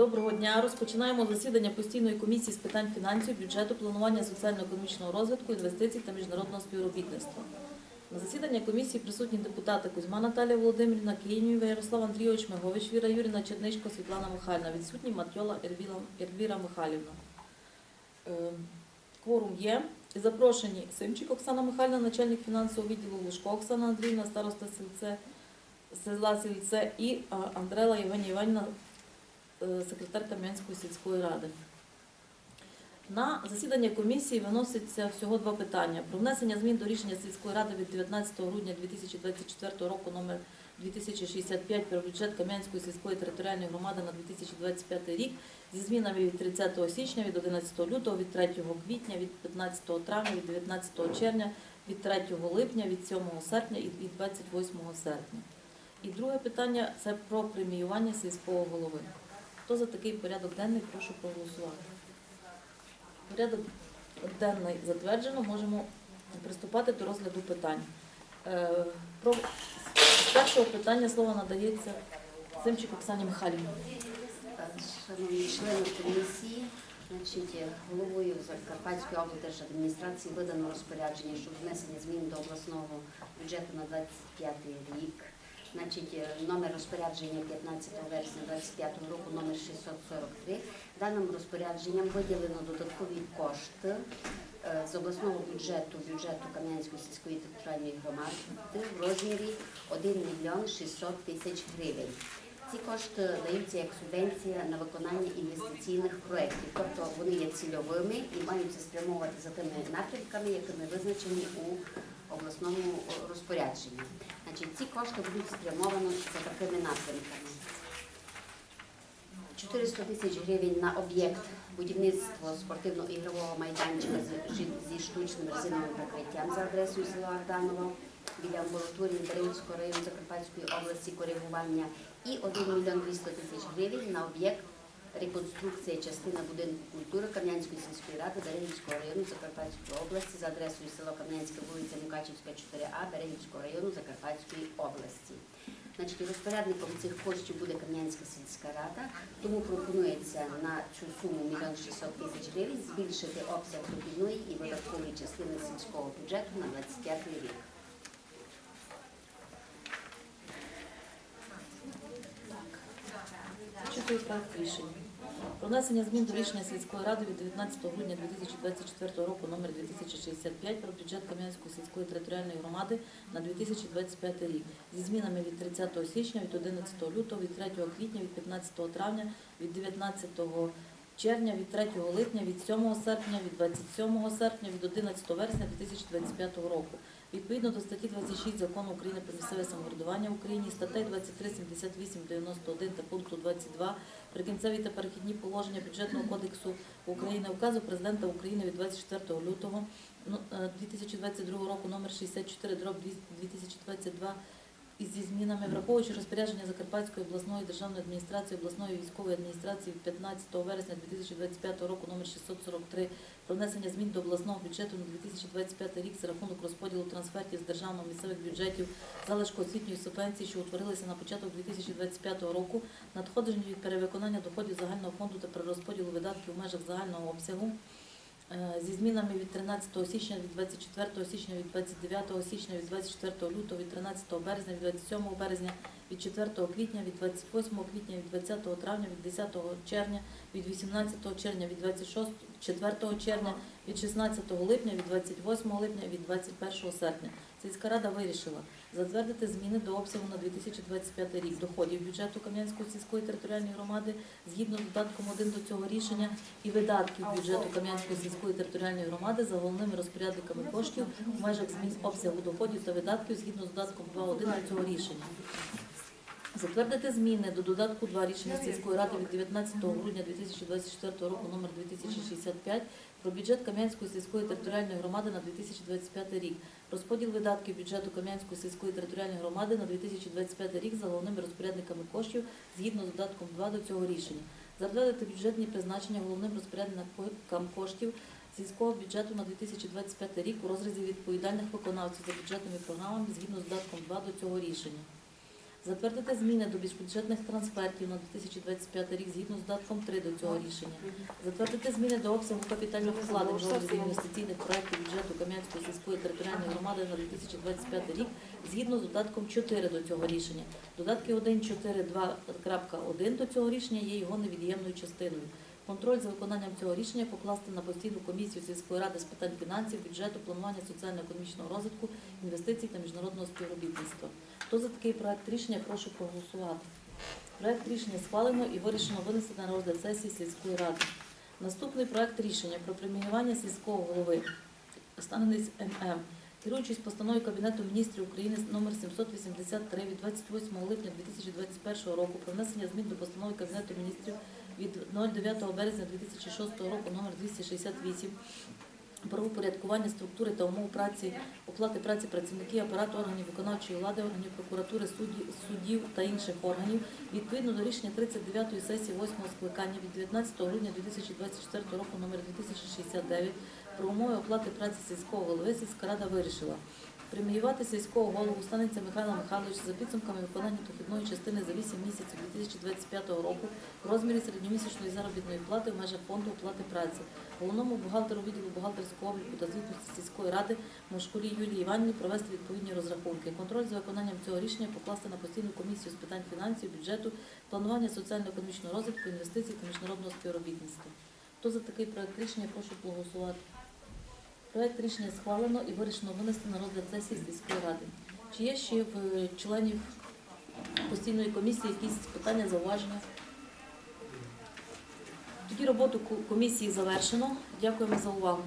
Доброго дня. Розпочинаємо засідання постійної комісії з питань фінансів, бюджету, планування соціально-економічного розвитку, інвестицій та міжнародного співробітництва. На засіданні комісії присутні депутати Кузьма Наталія Володимирівна, Київнєва, Ярослав Андрійович Мегович, Віра Юріна, Черничко, Світлана Михайлівна. Відсутні Матьола Ервіра Михайлівна. Е, Кворум є. Запрошені Симчик Оксана Михайлівна, начальник фінансового відділу Лужко Оксана Андріївна, староста сільце, села Сільце і Андрела Євгенія Іванівна, секретар Кам'янської сільської ради. На засідання комісії виноситься всього два питання. Про внесення змін до рішення сільської ради від 19 грудня 2024 року номер 2065 про бюджет Кам'янської сільської територіальної громади на 2025 рік зі змінами від 30 січня, від 11 лютого, від 3 квітня, від 15 травня, від 19 червня, від 3 липня, від 7 серпня і від 28 серпня. І друге питання це про преміювання сільського голови. Хто за такий порядок денний, прошу проголосувати. Порядок денний затверджено, можемо приступати до розгляду питань. Е, Про першого питання слово надається Симчик Оксані Михайлівні. Шановні члени комісії, значить, головою Закарпатської облдержадміністрації видано розпорядження щодо внесення змін до обласного бюджету на 25 рік. Значить, номер розпорядження 15 вересня 25 року, номер 643. Даним розпорядженням виділено додаткові кошти е, з обласного бюджету, бюджету Кам'янської сільської територіальної громади в розмірі 1 мільйон 600 тисяч гривень. Ці кошти даються як субвенція на виконання інвестиційних проєктів, тобто вони є цільовими і маються спрямовувати за тими напрямками, якими визначені у обласному розпорядженні. Значить, ці кошти будуть спрямовані за такими напрямками. 400 тисяч гривень на об'єкт будівництво спортивно-ігрового майданчика зі- штучним резиновим покриттям за адресою села Арданово біля амбулаторії Даринського району Закарпатської області коригування і 1 мільйон 200 тисяч гривень на об'єкт реконструкція частини будинку культури Кам'янської сільської ради Даринівського району Закарпатської області за адресою село Кам'янське, вулиця Мукачівська, 4А Даринівського району Закарпатської області. Значить, розпорядником цих коштів буде Кам'янська сільська рада, тому пропонується на цю суму 1 мільйон 600 тисяч гривень збільшити обсяг дохідної і видаткової частини сільського бюджету на 25 рік. Читаю проект рішення. Про внесення змін до рішення сільської ради від 19 грудня 2024 року номер 2065 про бюджет Кам'янської сільської територіальної громади на 2025 рік зі змінами від 30 січня, від 11 лютого, від 3 квітня, від 15 травня, від 19 червня, від 3 липня, від 7 серпня, від 27 серпня, від 11 вересня 2025 року. Відповідно до статті 26 Закону України про місцеве самоврядування в Україні, статей 23, 78, 91 та пункту 22 Прикінцеві та перехідні положення бюджетного кодексу України указу президента України від 24 лютого ну, е, 2022 року номер 64 дроб 2022 із зі змінами, враховуючи розпорядження Закарпатської обласної державної адміністрації, обласної військової адміністрації від 15 вересня 2025 року номер 643 про внесення змін до обласного бюджету на 2025 рік за рахунок розподілу трансфертів з державного місцевих бюджетів залишку освітньої субвенції, що утворилися на початок 2025 року, надходження від перевиконання доходів загального фонду та перерозподілу видатків в межах загального обсягу. е, Зі змінами від 13 січня, від 24 січня, від 29 січня, від 24 лютого, від 13 березня, від 27 березня, від 4 квітня, від 28 квітня, від 20 травня, від 10 червня, від 18 червня, від 26 4 червня, від 16 липня, від 28 липня, від 21 серпня. Сільська рада вирішила затвердити зміни до обсягу на 2025 рік доходів бюджету Кам'янської сільської територіальної громади згідно з додатком 1 до цього рішення і видатків бюджету Кам'янської сільської територіальної громади за головними розпорядниками коштів в межах змін обсягу доходів та видатків згідно з додатком 2.1 до цього рішення. Затвердити зміни до додатку 2 рішення сільської ради від 19 грудня 2024 року номер 2065 про бюджет Кам'янської сільської територіальної громади на 2025 рік. Розподіл видатків бюджету Кам'янської сільської територіальної громади на 2025 рік за головними розпорядниками коштів згідно з додатком 2 до цього рішення. Затвердити бюджетні призначення головним розпорядникам коштів сільського бюджету на 2025 рік у розрізі відповідальних виконавців за бюджетними програмами згідно з додатком 2 до цього рішення. Затвердити зміни до бюджетних трансфертів на 2025 рік згідно з додатком 3 до цього рішення. Затвердити зміни до обсягу капітальних вкладень в інвестиційних проєктів бюджету Кам'янської сільської територіальної громади на 2025 рік згідно з додатком 4 до цього рішення. Додатки 1, 4, 2.1 до цього рішення є його невід'ємною частиною. Контроль за виконанням цього рішення покласти на постійну комісію сільської ради з питань фінансів, бюджету, планування соціально-економічного розвитку, інвестицій та міжнародного співробітництва. Хто за такий проект рішення, прошу проголосувати. Проект рішення схвалено і вирішено винести на розгляд сесії сільської ради. Наступний проект рішення про преміювання сільського голови Станець ММ. Керуючись постановою Кабінету міністрів України номер 783 від 28 липня 2021 року про внесення змін до постанови Кабінету міністрів від 09 березня 2006 року номер 268 про упорядкування структури та умов праці, оплати праці працівників апарату органів виконавчої влади, органів прокуратури, судді- суддів та інших органів відповідно до рішення 39-ї сесії 8-го скликання від 19 грудня 2024 року номер 2069 про умови оплати праці сільського голови сільська рада вирішила преміювати сільського голову станеться Михайла Михайловича за підсумками виконання дохідної частини за 8 місяців 2025 року в розмірі середньомісячної заробітної плати в межах фонду оплати праці. Головному бухгалтеру відділу бухгалтерського обліку та звітності сільської ради Мошкулі Юлії Іванівні провести відповідні розрахунки. Контроль за виконанням цього рішення покласти на постійну комісію з питань фінансів, бюджету, планування соціально-економічного розвитку, інвестицій та міжнародного співробітництва. Хто за такий проект рішення, прошу проголосувати. Проект рішення схвалено і вирішено винести на розгляд сесії сільської ради. Чи є ще в е, членів постійної комісії якісь питання, зауваження? Тоді роботу комісії завершено. Дякуємо за увагу.